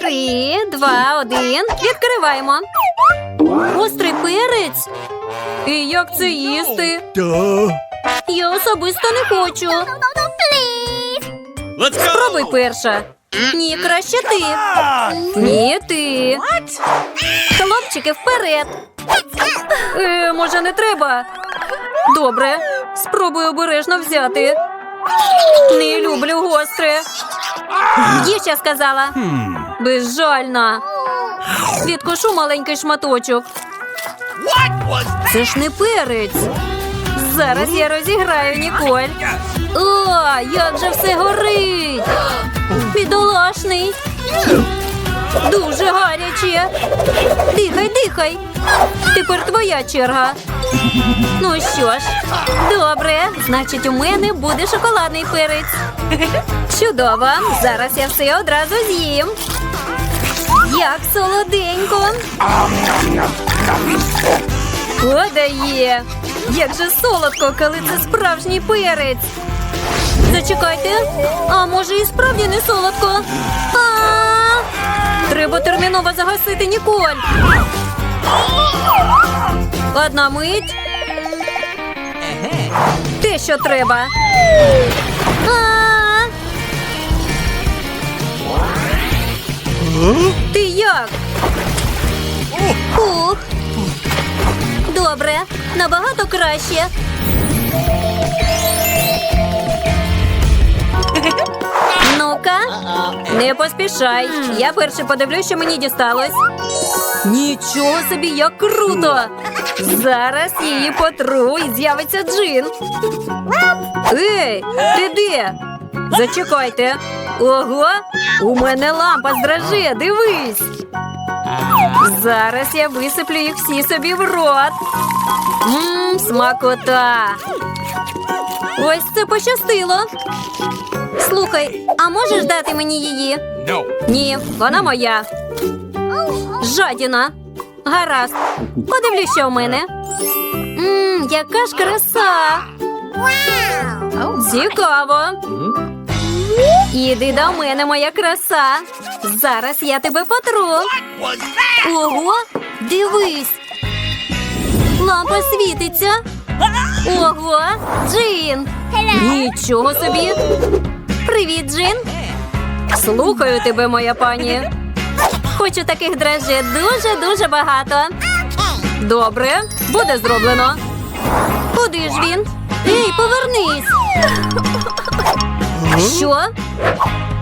Три, два, один. Відкриваємо. Гострий перець. І як це їсти? Я особисто не хочу. Спробуй перша. Ні, краще ти. Ні, ти. Хлопчики, вперед. Е, може, не треба? Добре. Спробуй обережно взяти. Не люблю гостре. Я сказала. Безжальна. Відкошу маленький шматочок. Це ж не перець. Зараз я розіграю Ніколь. О, як же все горить! Бідолашний. Дуже гаряче. Дихай, дихай. Тепер твоя черга. Ну що ж, добре, значить, у мене буде шоколадний перець. Чудово! Зараз я все одразу з'їм. Як солоденько. О, дає! Як же солодко, коли це справжній перець. Зачекайте, а може і справді не солодко? А! Треба терміново загасити Ніколь. Одна мить. Те, що треба. А! Ти як? Ух. Добре, набагато краще. Ну-ка, не поспішай. Я перше подивлюсь, що мені дісталось. Нічого собі, як круто! Зараз її потру і з'явиться джин. Ей, ти де? Зачекайте. Ого, у мене лампа здраже, дивись. Зараз я висиплю їх всі собі в рот. Мм, смакота. Ось це пощастило. Слухай, а можеш дати мені її? No. Ні, вона моя. Жадіна. Гаразд. Подивлюсь, що в мене. Мм, яка ж краса. Цікаво. Іди до мене, моя краса. Зараз я тебе потру. Ого, дивись. Лампа світиться. Ого, Джин. Нічого собі. Привіт, Джин. Слухаю тебе, моя пані. Хочу таких драже дуже-дуже багато. Добре, буде зроблено. Куди ж він? Ей, повернись. Що?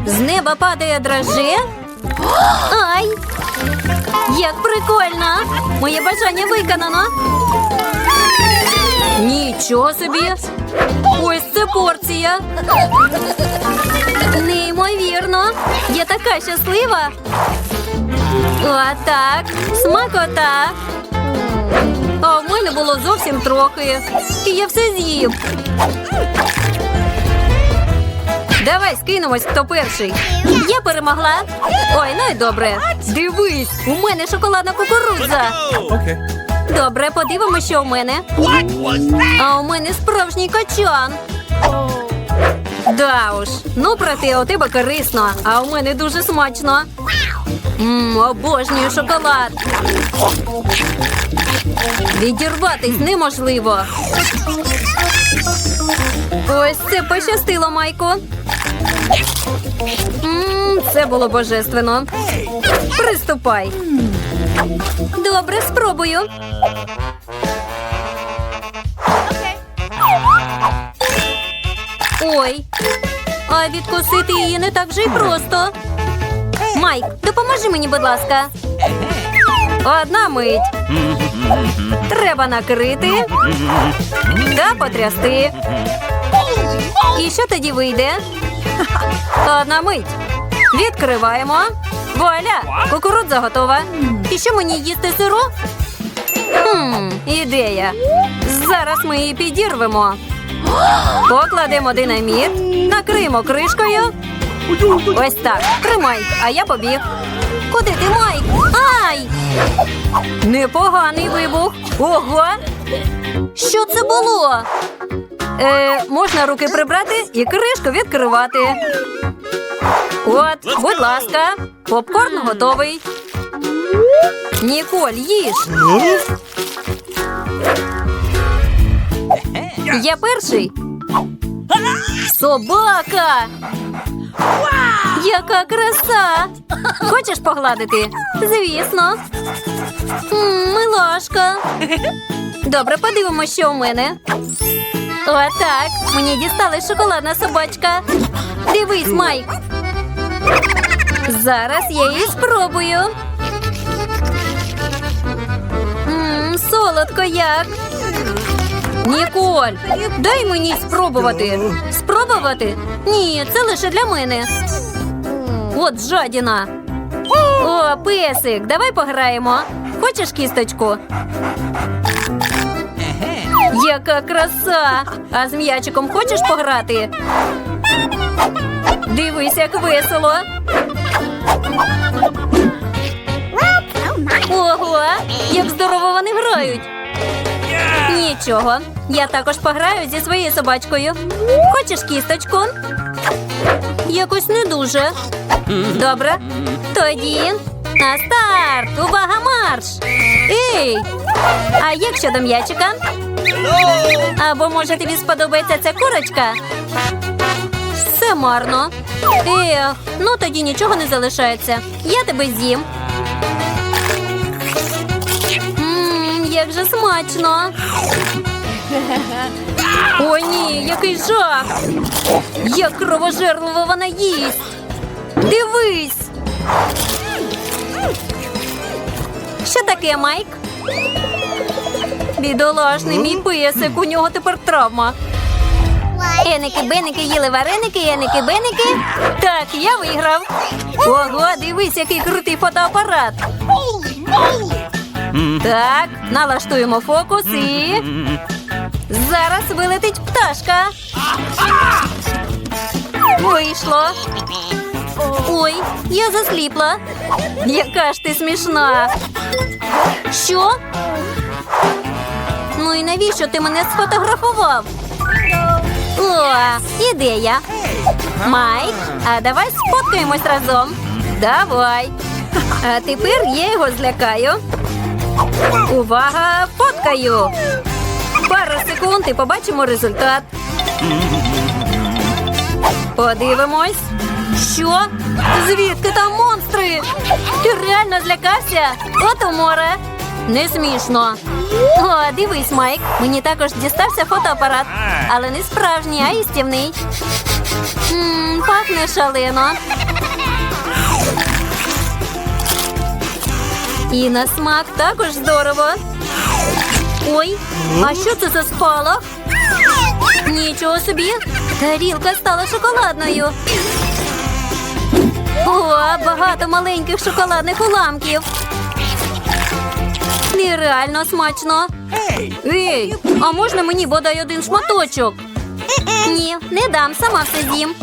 З неба падає драже? Ай! Як прикольно! Моє бажання виконано. Нічого собі. Ось це порція. Неймовірно. Я така щаслива. Отак. Смакота. А в мене було зовсім трохи. І я все з'їв. Давай скинемось, хто перший. Я перемогла. Ой, ну і добре. Дивись, у мене шоколадна кукурудза. Добре, подивимося, що у мене. А у мене справжній качан. Да уж, ну проте у тебе корисно, а у мене дуже смачно. Мм, обожнюю шоколад. Відірватись неможливо. Ось це пощастило, Майку. Мм, це було божественно. Приступай. Добре, спробую. Ой, а відкусити її не так же й просто. Майк, допоможи мені, будь ласка. Одна мить. Треба накрити та потрясти. І що тоді вийде? Одна мить. Відкриваємо. Вуаля! Кукурудза готова. І що мені їсти сиру? Хм, ідея. Зараз ми її підірвемо. Покладемо динаміт, накриємо кришкою. Ось так. Тримай, а я побіг. Куди ти, Майк? Ай! Непоганий вибух. Ого! Що це було? Е, можна руки прибрати і кришку відкривати. От, будь ласка, попкорн готовий. Ніколь, їж. Я перший. Собака. Яка краса! Хочеш погладити? Звісно. М, Милашка. Добре, подивимося, що у мене. Отак. Мені дісталась шоколадна собачка. Дивись, Майк. Зараз я її спробую. Солодко як. Ніколь, дай мені спробувати. Спробувати? Ні, це лише для мене. От жадіна. О, песик, давай пограємо. Хочеш кісточку? Яка краса! А з м'ячиком хочеш пограти? Дивись, як весело. Ого, як здорово вони грають. Нічого. Я також пограю зі своєю собачкою. Хочеш кісточку? Якось не дуже. Добре. Тоді на старт! Увага, марш! Ей! А як щодо м'ячика? Або може тобі сподобається ця курочка? Все марно. Ех, ну тоді нічого не залишається. Я тебе з'їм. Як же смачно. О, ні, який жах! Як кровожерливо вона їсть! Дивись! Що таке, Майк? Бідолашний мій песик, у нього тепер травма. Еники, беники їли вареники, еники, беники. Так, я виграв. Ого, дивись, який крутий фотоапарат. Так, налаштуємо фокус і. Зараз вилетить пташка. Вийшло. Ой, я засліпла. Яка ж ти смішна. Що? Ну і навіщо ти мене сфотографував? О, ідея. Майк, а давай сфоткаємось разом. Давай. А тепер я його злякаю. Увага, фоткаю. Пару секунд і побачимо результат. Подивимось. Що? Звідки там монстри? Ти реально злякався? От у море. Не смішно. О, дивись, Майк. Мені також дістався фотоапарат, але не справжній, а істівний. Ммм, пахне шалено. І на смак також здорово. Ой, а що це за спалах? Нічого собі. Тарілка стала шоколадною. О, багато маленьких шоколадних уламків. Нереально смачно. Ей, а можна мені бодай один шматочок? Ні, не дам, сама все з'їм.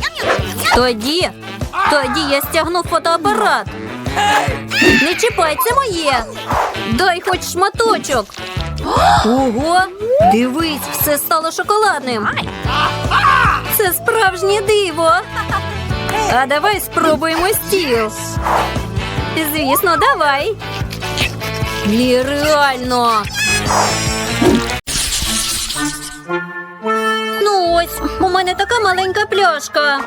Тоді, тоді я стягну фотоапарат. Не чіпай, це моє. Дай хоч шматочок. Ого, дивись, все стало шоколадним. Це справжнє диво. А давай спробуємо стіл. Звісно, давай. Нереально. Ну ось, у мене така маленька пляшка.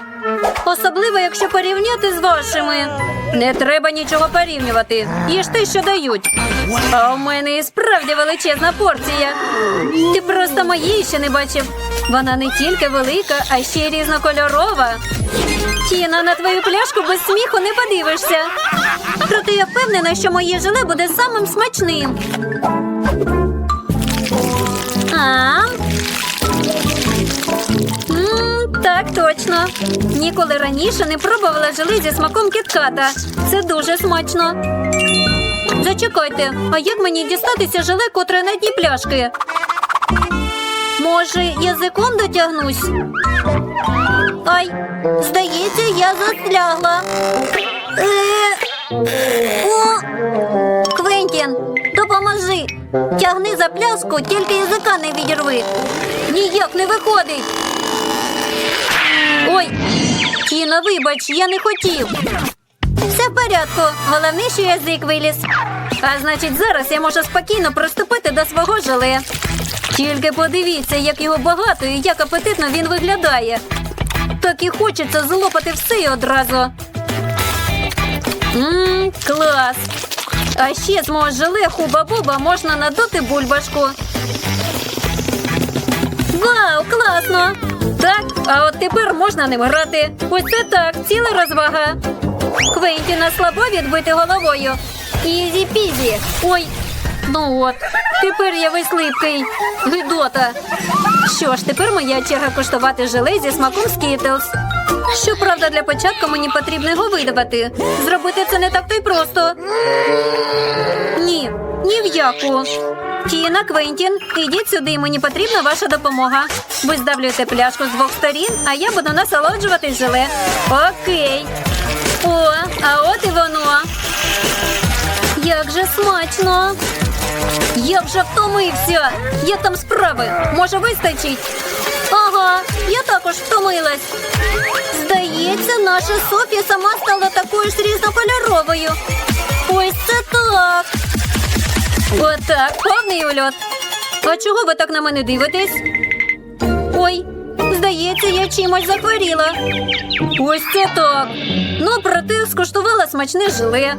Особливо, якщо порівняти з вашими. Не треба нічого порівнювати. Їж те, що дають. А у мене і справді величезна порція. Ти просто моєї ще не бачив. Вона не тільки велика, а ще й різнокольорова. Тіна, на твою пляшку без сміху не подивишся. Проте я впевнена, що моє желе буде самим смачним. А? Так, точно. Ніколи раніше не пробувала желе зі смаком кітката. Це дуже смачно. Зачекайте, а як мені дістатися желе, котре на дні пляшки? Може, язиком дотягнусь? Ай, здається, я застрягла. Е, О, Квентін, допоможи. Тягни за пляску, тільки язика не відірви. Ніяк не виходить. Ой, Тіна, вибач, я не хотів. Все в порядку. Головне, що язик виліз. А значить, зараз я можу спокійно приступити до свого желе. Тільки подивіться, як його багато і як апетитно він виглядає. Так і хочеться злопати все і одразу. Ммм, клас. А ще з мого желе хуба-буба можна надути бульбашку. Вау, класно! Так, а от тепер можна ним грати. Ось це так, ціла розвага. Квентіна слабо відбити головою. Ізі-пізі. Ой, ну от, тепер я весь липкий. Гидота. Що ж, тепер моя черга коштувати желе зі смаком скітлз. Щоправда, для початку мені потрібно його видавати. Зробити це не так то й просто. Ні, ні в яку. Тіна, Квентін, ідіть сюди, мені потрібна ваша допомога. Ви здавлюєте пляшку з двох сторін, а я буду насолоджуватись желе. Окей. О, а от і воно. Як же смачно. Я вже втомився. Як там справи? Може, вистачить? Ага, я також втомилась. Здається, наша Софія сама стала такою ж різнокольоровою. Ось це так. Отак, повний ульот. А чого ви так на мене дивитесь? Ой, здається, я чимось захворіла. Ось це так. Ну, проте скуштувала смачне желе.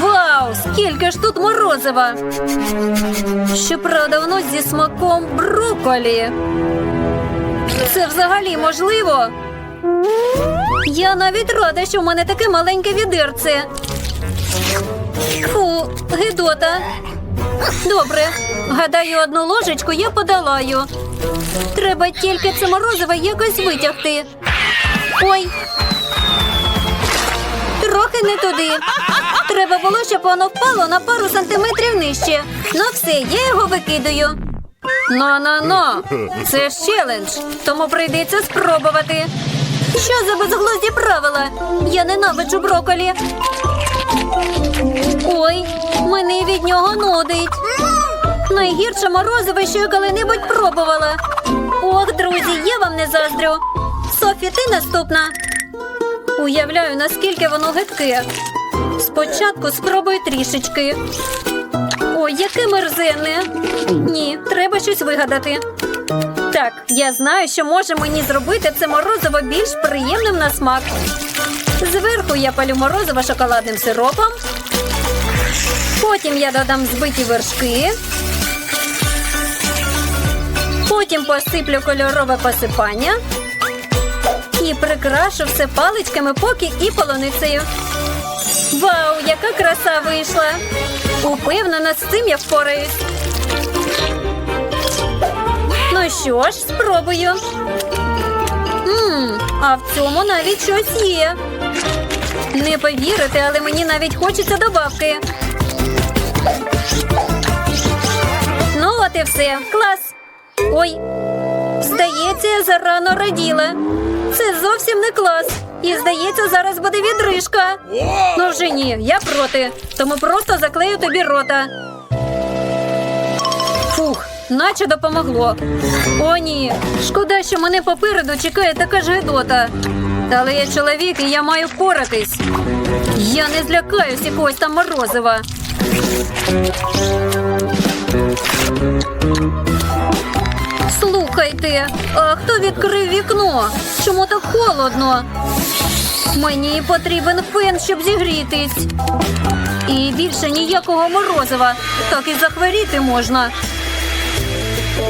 Вау! Скільки ж тут морозива! Щоправда, воно зі смаком брокколі. Це взагалі можливо? Я навіть рада, що в мене таке маленьке відерце. Фу, гидота. Добре. Гадаю, одну ложечку я подолаю. Треба тільки це морозиво якось витягти. Ой. Трохи не туди. Треба було, щоб воно впало на пару сантиметрів нижче. Ну все, я його викидаю. Ну-ну-ну, це ж челендж, тому прийдеться спробувати. Що за безглузді правила? Я ненавиджу броколі. Ой, мене від нього нудить. Найгірше морозиво, що я коли-небудь пробувала. Ох, друзі, я вам не заздрю. Софі, ти наступна. Уявляю, наскільки воно гидке. Спочатку спробую трішечки. Ой, яке мерзенне. Ні, треба щось вигадати. Так, я знаю, що може мені зробити це морозиво більш приємним на смак. Зверху я палю морозиво шоколадним сиропом. Потім я додам збиті вершки. Потім посиплю кольорове посипання. І прикрашу все паличками поки і полуницею. Вау, яка краса вийшла! Упевнена, з цим я впораюсь. Ну що ж, спробую. Мм, а в цьому навіть щось є. Не повірите, але мені навіть хочеться добавки. Ну, от і все. Клас. Ой, здається, я зарано раділа. Це зовсім не клас. І здається, зараз буде відрижка. Ну вже ні, я проти. Тому просто заклею тобі рота. Фух, наче допомогло. О, ні. Шкода, що мене попереду чекає така ж гидота. Але я чоловік і я маю впоратись. Я не злякаюсь якогось там морозива. Слухайте, а хто відкрив вікно? Чому так холодно? Мені потрібен фен, щоб зігрітись. І більше ніякого морозива. Так і захворіти можна.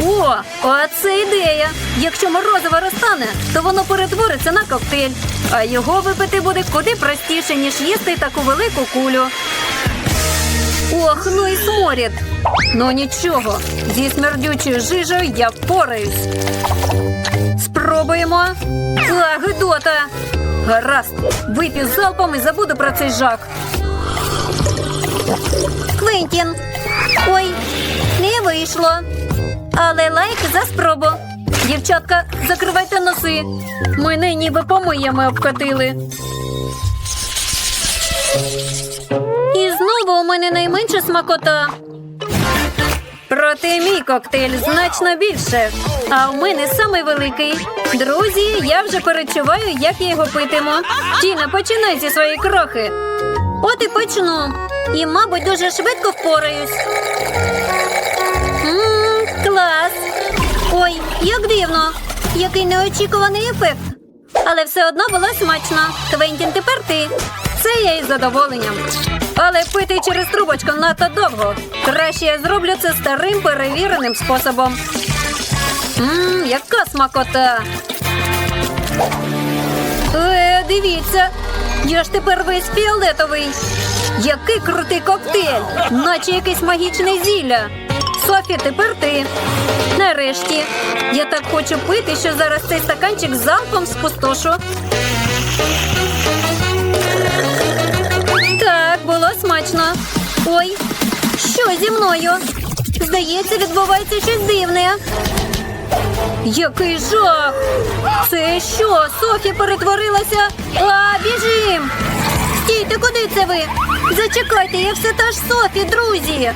О, а це ідея. Якщо морозиво розтане, то воно перетвориться на коктейль. А його випити буде куди простіше, ніж їсти таку велику кулю. Ох, ну і сморід. Ну нічого, зі смердючою жижею я впораюсь. Спробуємо. А, гидота. Гаразд, вип'ю залпом і забуду про цей жах. Квентін. Ой, не вийшло. Але лайк за спробу. Дівчатка, закривайте носи. Мене ніби помиями обкатили. У мене найменша смакота. Проте мій коктейль значно більше. А у мене самий великий. Друзі, я вже перечуваю, як я його питиму. Тіна, починай зі своєї крохи. От і почну. І, мабуть, дуже швидко впораюсь. Ммм, клас. Ой, як дивно. Який неочікуваний ефект. Але все одно було смачно. Квентін, тепер ти. Це я із задоволенням. Але пити через трубочку надто довго. Краще я зроблю це старим перевіреним способом. Ммм, яка смакота. Е, дивіться. Я ж тепер весь фіолетовий. Який крутий коктейль, наче якесь магічне зілля. Софі, тепер ти. Нарешті. Я так хочу пити, що зараз цей стаканчик залпом спустошу. Так, було смачно. Ой, що зі мною? Здається, відбувається щось дивне. Який жах! Це що? Софі перетворилася? А, біжим! Стійте, куди це ви? Зачекайте, я все та ж Софі, друзі.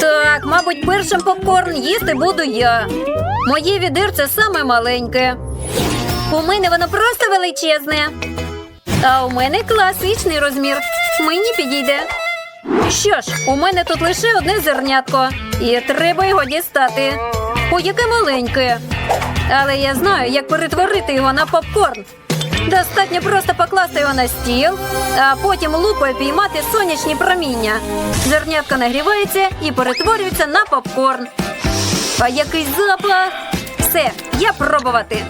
Так, мабуть, першим попкорн їсти буду я. Моє відерце саме маленьке. У мене воно просто величезне. А у мене класичний розмір. Мені підійде. Що ж, у мене тут лише одне зернятко, і треба його дістати. О, яке маленьке. Але я знаю, як перетворити його на попкорн. Достатньо просто покласти його на стіл, а потім лупою піймати сонячні проміння. Зернятко нагрівається і перетворюється на попкорн. А який запах! Все, я пробувати.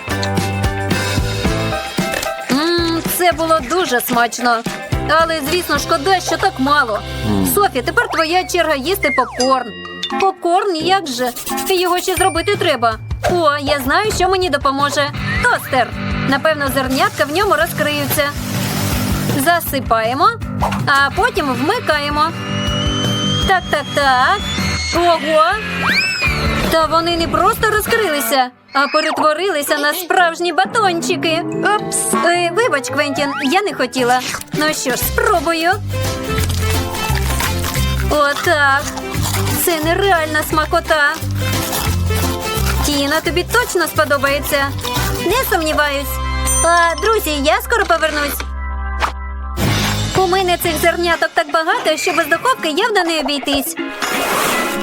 Це було дуже смачно. Але, звісно, шкода, що так мало. Софі, тепер твоя черга їсти попкорн. Попкорн, як же? Його ще зробити треба. О, я знаю, що мені допоможе. Тостер. Напевно, зернятка в ньому розкриються. Засипаємо, а потім вмикаємо. Так, так, так. Ого. Та вони не просто розкрилися, а перетворилися на справжні батончики. Опс. Е, вибач, Квентін, я не хотіла. Ну що ж, спробую. Отак. Це нереальна смакота. Тіна, тобі точно сподобається. Не сумніваюсь. А, друзі, я скоро повернусь. У мене цих зерняток так багато, що без духовки явно не обійтись.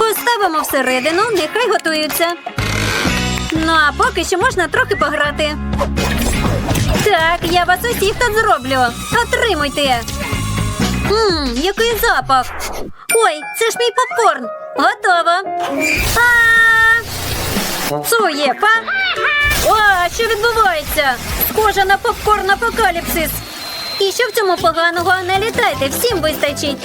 Поставимо всередину, нехай готуються. Ну а поки що можна трохи пограти. Так, я вас усіх тут зроблю. Отримуйте. Ммм, який запах. Ой, це ж мій попкорн. Готово. А! О, що відбувається? Схоже на попкорн апокаліпсис. І що в цьому поганого? Не літайте, всім вистачить.